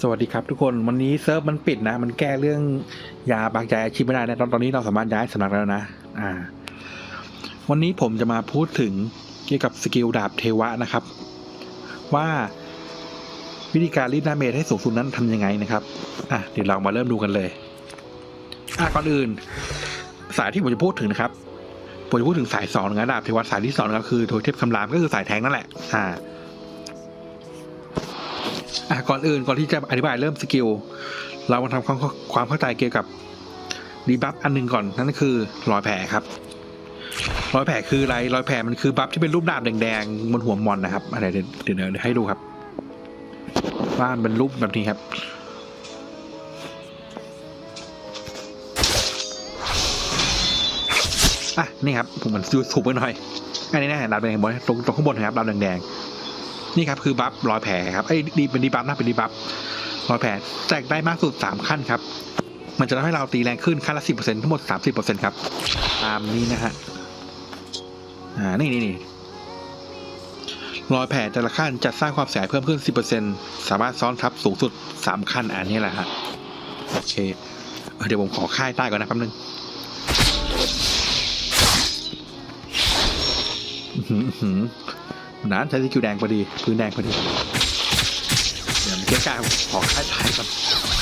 สวัสดีครับทุกคนวันนี้เซิร์ฟมันปิดนะ มันแก้เรื่องยาบางใจอาชีพไม่ได้นะตอนตอนนี้เราสามารถย้ายสำนักแล้วนะอ่า วันนี้ผมจะมาพูดถึงเกี่ยวกับสกิลดาบเทวะนะครับ ว่าวิธีการรีดหน้าเมจให้สูงสุดนั้นทำยังไงนะครับอะเดี๋ยวเรามาเริ่มดูกันเลยอะก่อนอื่น สายที่ผมจะพูดถึงนะครับผมจะพูดถึงสายสองนะดาบเทวะสายที่สองนะครับคือโทเทพคำรามก็คือสายแทงนั่นแหละอ่า อะก่อนอื่นก่อนที่จะอธิบายเริ่มสกิล เรามาทำความความเข้าใจเกี่ยวกับดีบัฟอันหนึ่งก่อนนั่นก็คือรอยแผลครับรอยแผลคืออะไรรอยแผลมันคือบัฟที่เป็นรูปดาบแดงๆบนหัวมอนนะครับอะไรเดี๋ยวเดี๋ยวให้ดูครับว่ามันเป็นรูปแบบนี้ครับ อะนี่ครับผมมันดูถูกไปหน่อยอันนี้นะดาบแดงบนตรงตรงข้างบนนะครับดาบแดงๆ นี่ครับคือบัฟรอยแผลครับไอ้ดีเป็นดีบัฟนะเป็นดีบัฟรอยแผลแจกได้มากสุดสามขั้นครับ มันจะทำให้เราตีแรงขึ้นขั้นละสิบเปอร์เซ็นทั้งหมดสามสิบเปอร์เซ็นครับตามนี้นะฮะอ่านี่นี่นี่รอยแผลแต่ละขั้นจะสร้างความเสียหายเพิ่มขึ้นสิบเปอร์เซ็นสามารถซ้อนทับสูงสุดสามขั้นอันนี้แหละฮะโอเคเอเดี๋ยวผมขอค่ายใต้ก่อนนะแป๊บนึง อื้อหืออื้อหือน้ำใช้สกิลแดงพอดี พื้นแดงพอดี เดี๋ยวเก๊กาขอค่าใช้ก่อน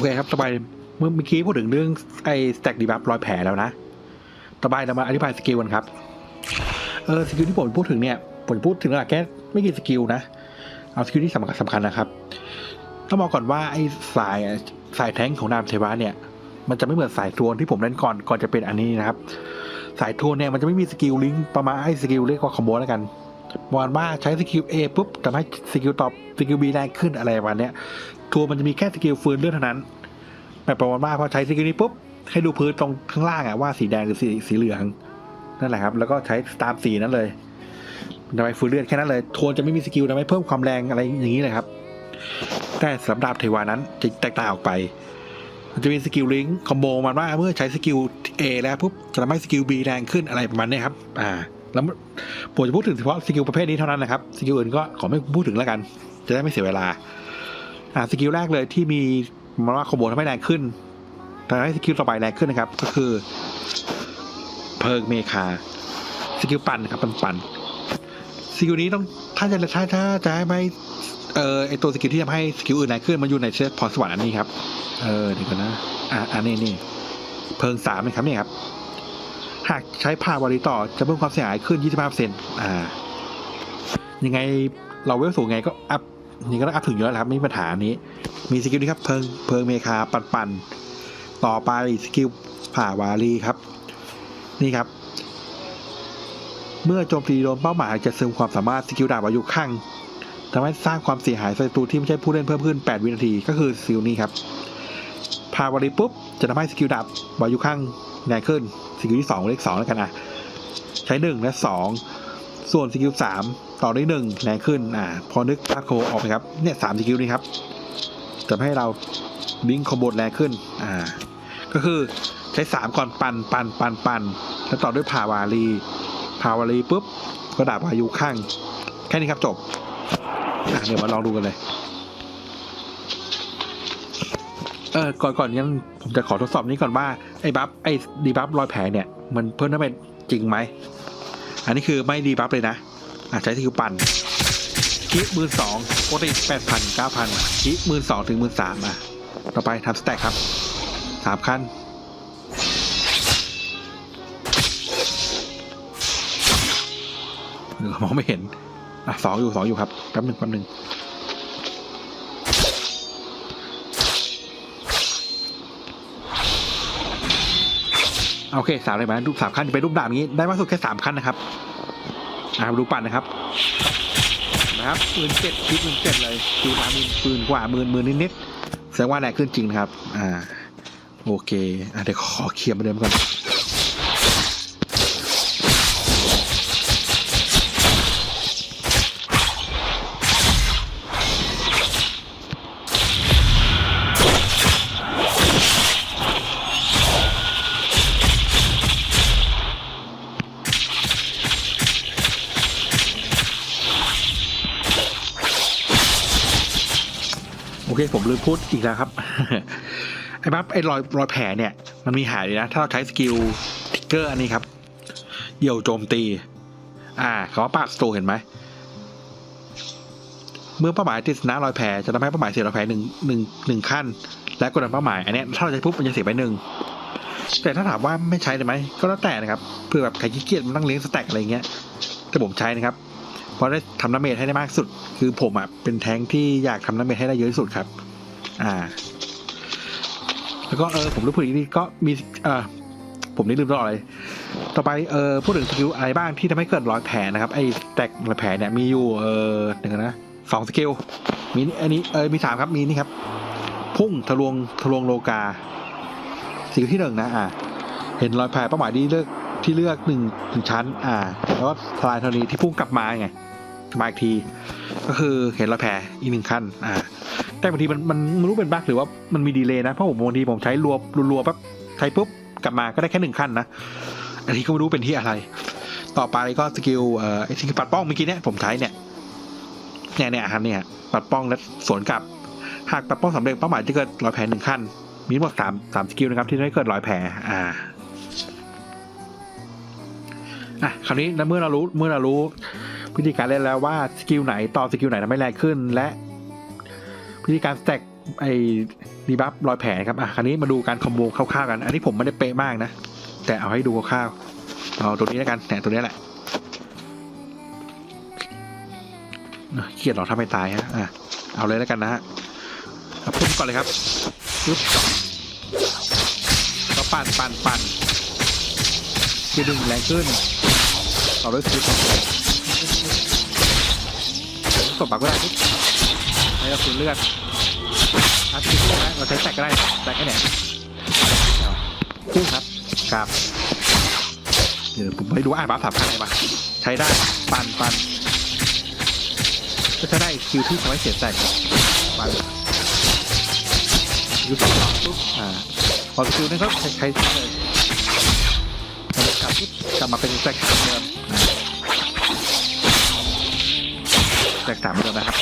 อเคครับสบายเมื่อเมื่อกี้พูดถึงเรื่องไอ้สแต็กดีบัฟรอยแผลแล้วนะสบายเรามาอธิบายสกิลกันครับ เออสกิลที่ผมพูดถึงเนี่ยผมพูดถึงหลักแค่ไม่กี่สกิลนะ เอาสกิลที่สำคัญสำคัญนะครับ ต้องบอกก่อนว่าไอ้สายสายแท้งของดาบเทวะเนี่ย มันจะไม่เหมือนสายทวนที่ผมเล่นก่อนก่อนจะเป็นอันนี้นะครับ สายทวนเนี่ยมันจะไม่มีสกิลลิงก์ประมาณให้สกิลเรียกว่าคอมโบแล้วกันประมาณว่าใช้สกิล A ปุ๊บทำให้สกิลตอบสกิล B แรงขึ้นอะไรประมาณเนี้ ทัวร์มันจะมีแค่สกิลฟืนเลือดเท่านั้นแบบประมาณว่าพอใช้สกิลนี้ปุ๊บให้ดูพื้นตรงข้างล่างอะว่าสีแดงหรือสีสีเหลืองนั่นแหละครับ แล้วก็ใช้ตามสีนั้นเลยทำไมฟืนเลือดแค่นั้นเลยทัวร์จะไม่มีสกิลทำให้เพิ่มความแรงอะไรอย่างนี้เลยครับ แต่สำหรับเทวานั้นจะแตกต่างออกไปมันจะมีสกิลลิงก์คอมโบมันว่าเมื่อใช้สกิล A แล้วปุ๊บจะทำให้สกิล B แรงขึ้นอะไรประมาณนี้ครับ อ่า แล้วผมจะพูดถึงเฉพาะสกิลประเภทนี้เท่านั้นนะครับ สกิลอื่นก็ขอไม่พูดถึงแล้วกัน จะได้ไม่เสียเวลา อ่าสกิลแรกเลยที่มีมันว่าคอมโบทำให้แรงขึ้นแต่ให้สกิลต่อไปแรงขึ้นนะครับ ก็คือ เพิงเมคาสกิลปั่นครับปั่นปั่นสกิลนี้ต้องถ้าจะถ้าถ้าจะให้ไม่เออไอตัวสกิลที่ทำให้สกิลอื่นแรงขึ้นมันอยู่ในเซตพรสวรรค์อันนี้ครับ เออเดี๋ยวก่อนนะอ่าอันนี้นี่เพิงสามนะครับนี่ครับหากใช้พาวารีต่อจะเพิ่มความเสียหายขึ้น 25%อ่า ยังไงเราเวลสูงไงก็อัพ นี่ก็ต้องอัพถึงอยู่แล้วครับ ไม่มีปัญหานี้ มีสกิลนี้ครับเพิงเพิงเมคาปันปันต่อไปสกิลผ่าวารีครับ นี่ครับ เมื่อโจมตีโดนเป้าหมายจะซึมความสามารถสกิลดาบอายุข้างทำให้สร้างความเสียหายศัตรูที่ไม่ใช่ผู้เล่นเพิ่มขึ้น 8 วินาทีก็คือสกิลนี้ครับพาวารีปุ๊บ จะทำให้สกิลดาบวายุข้างแรงขึ้นสกิลที่สองเลขสองแล้วกันอะใช้หนึ่งและสอง ส่วนสกิลสามต่อด้วยหนึ่งแรงขึ้นอ่าพอนึกพาโคออกไหมครับเนี่ยสามสกิลนี้ครับจะให้เราลิงคอมโบแรงขึ้นอ่าก็คือใช้สามก่อนปันปันปันปันแล้วต่อด้วยพาวารีพาวารีปุ๊บก็ดาบอายุข้าง แค่นี้ครับจบเดี๋ยวมาลองดูกันเลยเออก่อนก่อนงั้ผมจะขอทดสอบนี้ก่อนว่าไอ้บัฟไอ้ดีบัฟรอยแผลเนี่ย มันเพิ่มได้เป็นจริงไหม อันนี้คือไม่ดีบัฟเลยนะอะใช้สกิลปั่นคิหมื่นสองปกติแปดพันเก้าพันคิหมื่นสองถึงหมื่นสามอะต่อไปทำสแต็กครับสามขั้นเออมองไม่เห็นอะสองอยู่สองอยู่ครับแป๊บหนึ่งแป๊บหนึ่ง โอเคสามเลยไหมรูปสามขั้นจะเป็นรูปดาบอย่างนี้ได้มากสุดแค่สามขั้นนะครับอ่าดูปั่นนะครับนะครับหมื่นเจ็ดคิดหมื่นเจ็ดเลยคิวมาหมื่นหมื่นกว่าหมื่นหมื่นนิดๆแสดงว่าแรงขึ้นจริงนะครับ อ่าโอโอเคอะเดี๋ยวขอเคลียร์มาเดิมก่อน เคผมลืมพูดอีกแล้วครับไอ้บัฟไอ้รอยรอยแผลเนี่ย มันมีหายเลยนะ ถ้าเราใช้สกิลทิกเกอร์อันนี้ครับเดี่ยวโจมตี อ่าเขาว่าปากสโตเห็นไหมเมื่อเป้าหมายติดชนะรอยแผลจะทำให้เป้าหมายเสียรอยแผลหนึ่งหนึ่งหนึ่งขั้น และกดดันเป้าหมายอันนี้ถ้าเราใช้ปุ๊บมันจะเสียไปหนึ่งแต่ถ้าถามว่าไม่ใช้ได้ไหมก็แล้วแต่นะครับเพื่อแบบใครขี้เกียจมันนั่งเลี้ยงสแต็กอะไรเงี้ยแต่ผมใช้นะครับ เพราะได้ทำน้ำเมจให้ได้มากสุด คือผมอะเป็นแท้งที่อยากทำน้ำเมจให้ได้เยอะที่สุดครับ อ่า แล้วก็เออผมรู้พูดอีกทีก็มีเออผมนี่ลืมตลอดเลย ต่อไปเออพูดถึงสกิลอะไรบ้างที่ทำให้เกิดรอยแผลนะครับไอ้แตกรอยแผลเนี่ยมีอยู่เออหนึ่งนะสองสกิลมีอันนี้เออมีสามครับมีนี่ครับ พุ่งทะลวงทะลวงโลกาสกิลที่หนึ่งนะอ่าเห็นรอยแผลเป้าหมายที่เลือกที่เลือกหนึ่งหนึ่งชั้น อ่า แล้วก็ทลายธรณีที่พุ่งกลับมาไง มาอีกที ก็คือเห็นรอยแผลอีกหนึ่งขั้นอ่าแต่บางทีมันมันไม่รู้เป็นบั๊กหรือว่ามันมีดีเลย์นะเพราะผมบางทีผมใช้รัวรัวปั๊บใช้ปุ๊บกลับมาก็ได้แค่หนึ่งขั้นนะอันนี้ก็ไม่รู้เป็นที่อะไร ต่อไปก็สกิลเอ่อสกิลปัดป้องเมื่อกี้เนี่ยผมใช้เนี่ยเนี่ยเนี่ยครับเนี่ยปัดป้องและสวนกลับ หากปัดป้องสำเร็จเป้าหมายจะเกิดรอยแผลหนึ่งขั้น มีทั้งหมดสามสามสกิลนะครับที่ได้เกิดรอยแผลอ่าอะคราวนี้แล้วเมื่อเรารู้เมื่อเรารู้ วิธีการเล่นแล้วว่าสกิลไหนต่อสกิลไหนทำให้แรงขึ้น และวิธีการแตกไอ้ดีบัฟรอยแผลครับอะคราวนี้มาดูการคอมโบคร่าวๆกัน อันนี้ผมไม่ได้เป๊ะมากนะ แต่เอาให้ดูคร่าวๆเอาตัวนี้แล้วกันเนี่ตัวนี้แหละเกียดหรอถ้าไม่ตายฮะอะเอาเลยแล้วกันนะฮะเอาพุ่มก่อนเลยครับปึ๊บก็ปั่นปั่นปั่นคือดึงแรงขึ้นต่อด้วยสกิล สองกดปักก็ได้ปุ๊บให้เราสูญเลือดอาทิตย์นะเราใช้แตกก็ได้แตกแค่ไหนพุ่งครับครับเดี๋ยวผมไปดูอ่านบัฟสามพันอะไรมาใช้ได้ปันปันก็จะได้คิวที่ทำให้เสียแตกปันคิวสองปุ๊บอ่าพอคิวนี้ก็ใช้ใช้เลยแล้วกลับปุ๊บกลับมาเป็นแตกสามเดิม อ่าแตกสามเหมือนเดิมนะครับ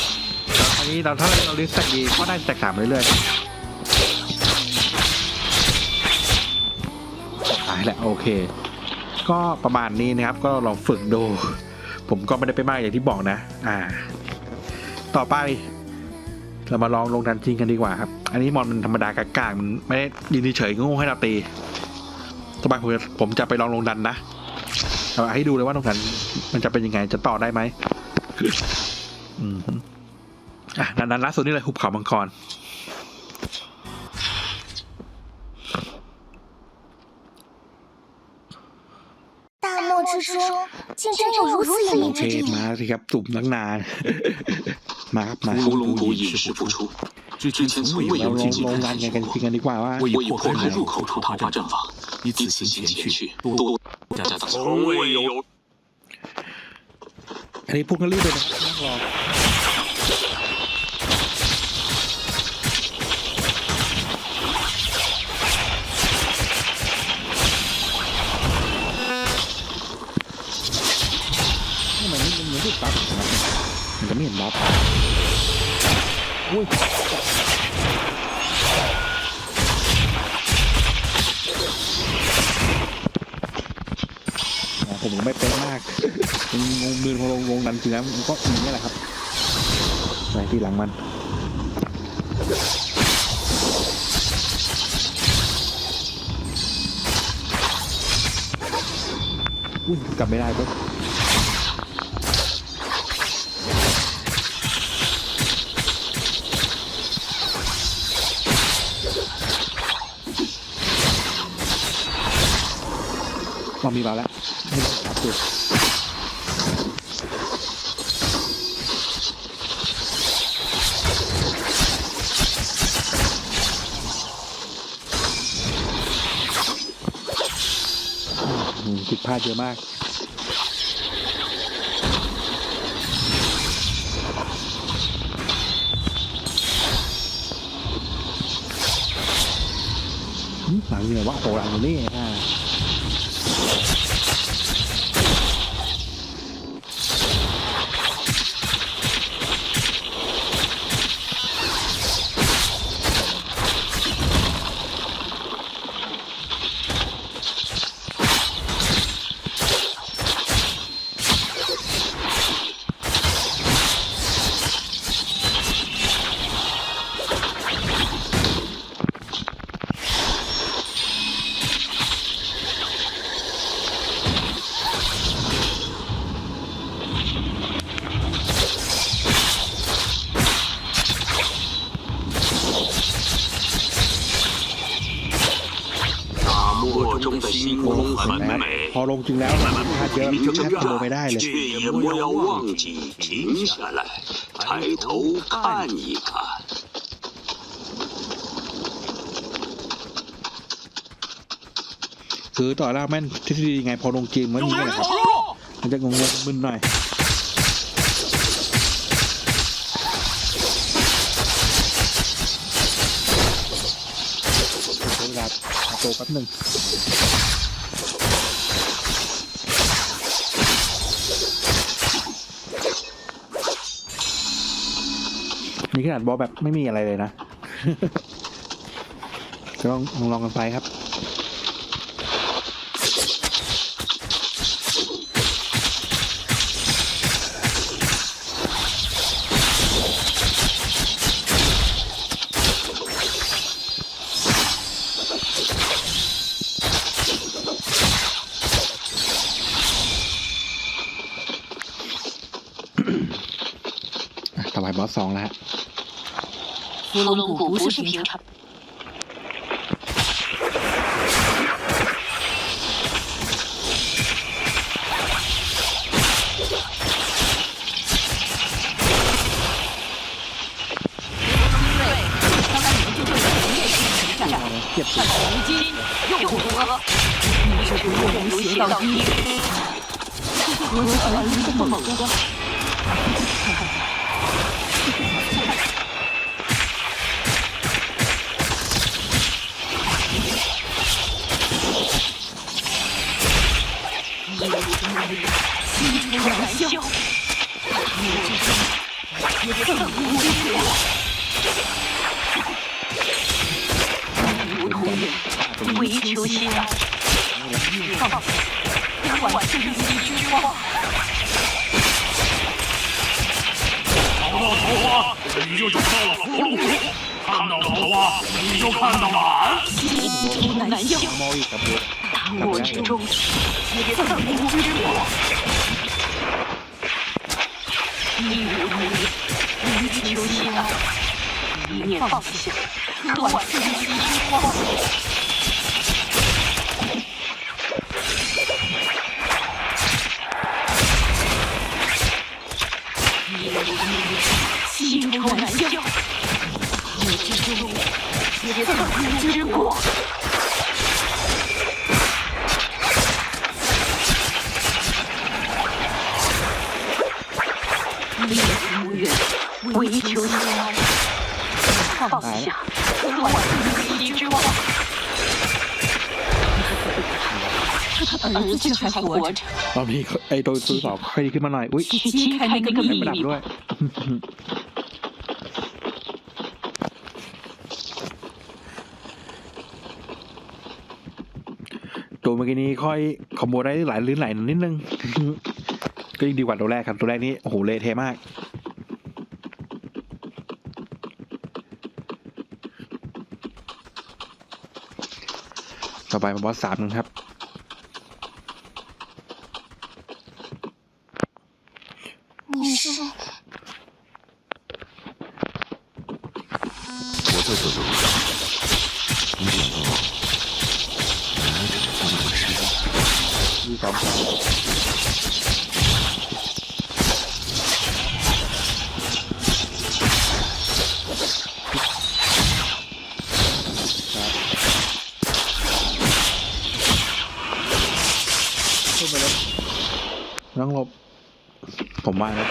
อันนี้เราถ้าเราลิสต์แตกดีก็ได้แตกสามเรื่อยๆตายแล้วโอเค ก็ประมาณนี้นะครับก็ลองฝึกดู ผมก็ไม่ได้ไปมากอย่างที่บอกนะ อ่า ต่อไปเรามาลองลงดันจริงกันดีกว่าครับ อันนี้มอนมันธรรมดากากๆมันไม่ได้ยืนเฉยงงให้เราตีต่อไปผมจะผมจะไปลองลงดันนะเอาให้ดูเลยว่าลงดันมันจะเป็นยังไงจะต่อได้ไหม อืม อ่ะนั้นนั้นล่าสุดนี่เลยหุบเขามังกร 大漠之中竟真有如此有 โอ 名 เค 之地。 มาสิครับสุ่มตั้งนาน มาครับมา 屠龙谷隐士不出，之前从未 เรา 有 ล 禁 ง 忌 ลง 派 งาน 系 กันกันจริงกันดีกว่าว่า 我已破开入口处他阵法，你此行前去，多加打从未有。 อันนี้พวกกันรีบเลยนะครับนั่งรอ ทำไมไม่มันไม่ได้บัฟนะครับมันจะไม่เห็นบัฟอุ้ยผมไม่เป๊ะมากงงมือขอลงลงดันจริงแล้วมันก็อย่างนี้แหละครับใส่ที่หลังมันอุ้ยกลับไม่ได้ปุ๊บ มามีเราแล้วไม่ต้อรัดูผิดพลาดเยอะมากหลังเหนือว่าโหหลังนี่ 中的星空很 เห็นไหม 美 พ，อลงจริงแล้วพลาดเยอะแทบดูไม่ได้เลย 却也不要忘记停下来，抬头看一看。 คือต่อแล้วแม่นทฤษฎีไงพอลงจริงมันนี่แหละครับ มันจะงงๆมึนหน่อย โตแป๊บหนึ่งนี่ขนาดบอแบบไม่มีอะไรเลยนะ ก็ลองลองกันไปครับ สสองแล้วฮะ 伏龙谷不是平常。刚才你们就会有人类性存在， เก็บสิ 如今又如何？你这个幽游邪道一，何其而来的猛光！ 为求心，放下，不管是一句。到桃花，你就找到了；看到桃花，你就看到了俺。大漠之中，无之。一，为求心。念放下，断绝虚妄。心一难消，你之路，你的道之广。放下，管生死之光。儿子却还活着， รอบนี้ไอ้ตัวตัวสองค่อยดีขึ้นมาหน่อย อุ้ย 揭开那个秘 ประดับ 密 ด้ว 吧 ย ตัวเมื่อกี้นี้ค่อยคอมโบได้หลายลื่นไหลนิดนึง ก็ยังดีกว่าตัวแรกครับ ตัวแรกนี้โอ้โหเละเทะมาก ต่อไปมาบอสสามหนึงครับ ไปเลยน้องหลบ ผมมาแล้ว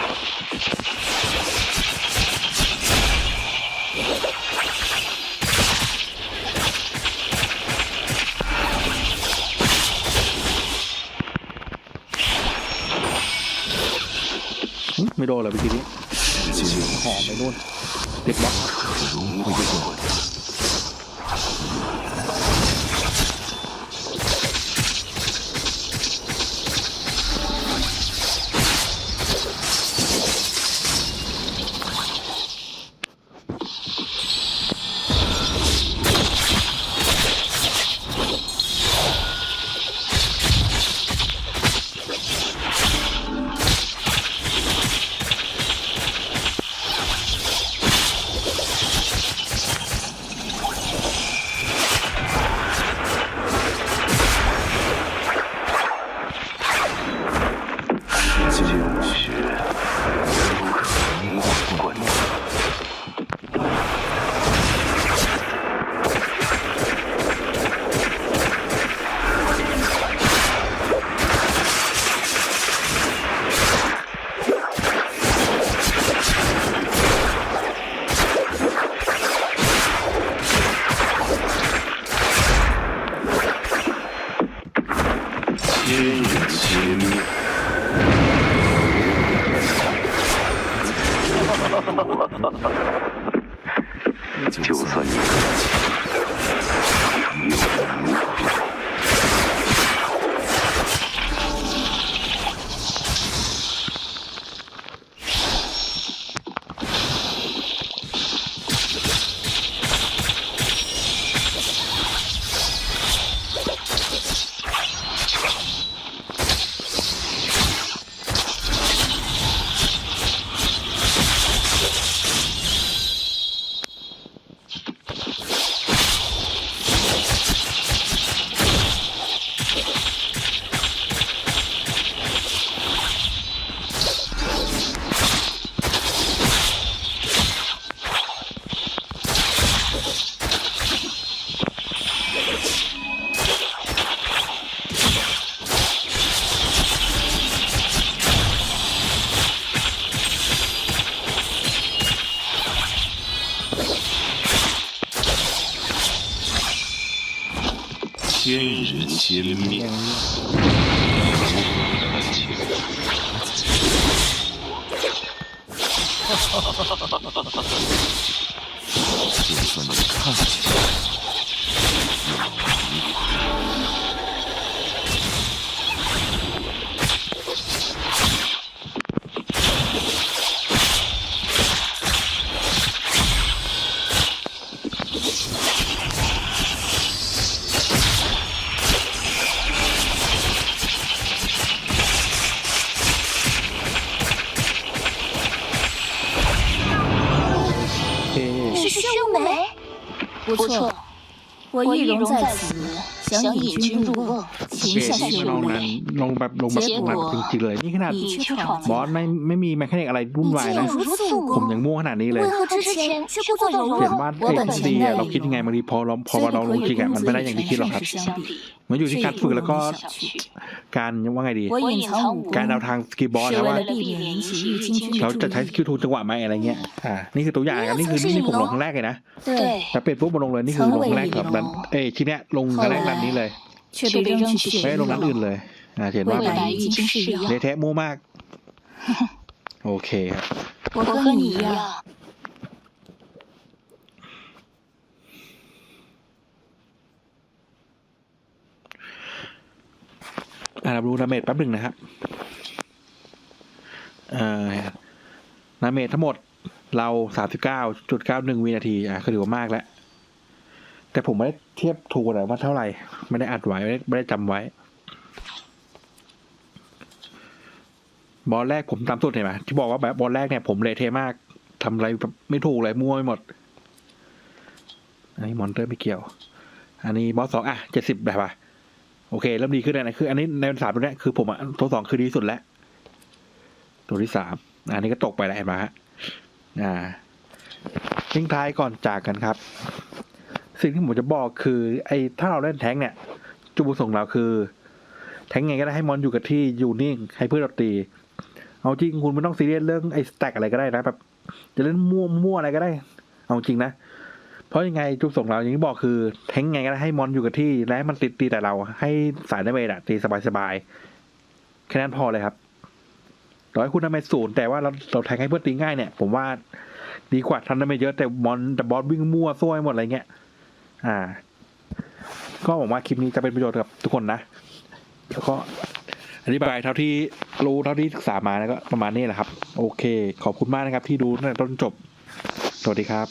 หึไม่โดนเหรอเมื่อกี้นี้หอมไปนู่นติดบล็อก 人千面， 我易容在此。想引君入瓮， โอ 擒 เค 下 นี่ 谢 มาลอง 如 นั้น 雷， ลงแบบลงแบบลงแบบจริงๆเลย นี่ขนาด 你却闯 บอส 进 ไม่ไม่มีแมคานิกอะไรวุ่น 你 วาย 竟 นะ 有如此武 ผม 功， ยังมั่วขนาดนี้เลย 为何之前却故作柔 เห็น 弱？ ว่าไอ้ทฤษฎีอะเราคิดยังไงบางทีพอเราพอ 虽 มาลอง 不 ล 可 งจริ 与 งอะ 公 มัน 子 ไม่ได้อย่าง 以 ที่คิดหรอกครับ 全盛世相比， มันอยู่ที่ 这 การ 也 ฝึก 不 แล้ว 容 ก็ 你小觑。 การว่าไงดี 我隐藏武 การเดา 功， ทางสกิลบอส 是 นะ 为 ว่า 了避免引起玉京君 เรา 的 จะ 注 ใช้ส 意。 กิลทูลจังหวะไหมอะไรเงี้ย อ่า นี่คือตัวอย่างครับนี่คือนี่ผมลงครั้งแรกเลยนะ 对， แต่เป็ดปุ๊บมาลงเลยนี่คือลงครั้งแรกแบบนั้น เอ้ยทีเนี้ยลงครั้งแรกนั้น นี้เลย 却被扔去 ไม่ 血 ได้ลงนั้นอื่น 狱了， เลย อ่าเห็น 为 ว่ามัน 了与金是一 เละ 样。 เทะมั่วมาก โอเคครับ 我和你一样， อ่าดูดาเมจแป๊บหนึ่งนะครับ เอ่อดาเมจทั้งหมดเราสามสิบเก้าจุดเก้าหนึ่งวินาที อ่ะคือถือว่ามากแล้ว แต่ผมไม่ได้เทียบถูกเลยว่าเท่าไหร่ ไม่ได้อัดไว้ ไม่ได้ไม่ได้จำไว้ บอลแรกผมตามสุดเห็นไหมที่บอกว่าแบบบอลแรกเนี่ยผมเละเทะมากทำอะไรไม่ถูกเลยมั่วไปหมด อันนี้มอนเตอร์ไม่เกี่ยว อันนี้บอสสองอะเจ็ดสิบแบบว่าโอเคเริ่มดีขึ้นแล้วนะคือ อันนี้ในสามตัวเนี้ยคือผมอะตัวสองคือดีสุดแล้ว ตัวที่สามอันนี้ก็ตกไปแล้วเห็นไหมฮะอ่าทิ้งท้ายก่อนจากกันครับ สิ่งที่ผมจะบอกคือไอ้ถ้าเราเล่นแท้งเนี่ย จุดประสงค์เราคือ แท้งไงก็ได้ให้มอนอยู่กับที่อยู่นิ่งให้เพื่อนเราตี เอาจริงคุณไม่ต้องซีเรียสเรื่องไอ้สแต็กอะไรก็ได้นะแบบจะเล่นมั่วมั่วอะไรก็ได้ เอาจริงนะ เพราะยังไงจุดส่งเราอย่างที่บอกคือ แท้งไงก็ได้ให้มอนอยู่กับที่ และมันติดตีแต่เรา ให้สายดาเมจอะตีสบายๆแค่นั้นพอเลยครับต่อให้คุณดาเมศูนย์แต่ว่าเราเราแทงให้เพื่อนตีง่ายเนี่ย ผมว่าดีกว่าทันดาเมจเยอะแต่มอนแต่บอสวิ่งมั่วซ่วไปหมดอะไรเงี้ย อ่า ก็หวังว่าคลิปนี้จะเป็นประโยชน์กับทุกคนนะ แล้วก็อธิบายเท่าที่รู้เท่าที่ศึกษามาแล้วก็ประมาณนี้แหละครับ โอเค ขอบคุณมากนะครับที่ดูตั้งแต่ต้นจบ สวัสดีครับ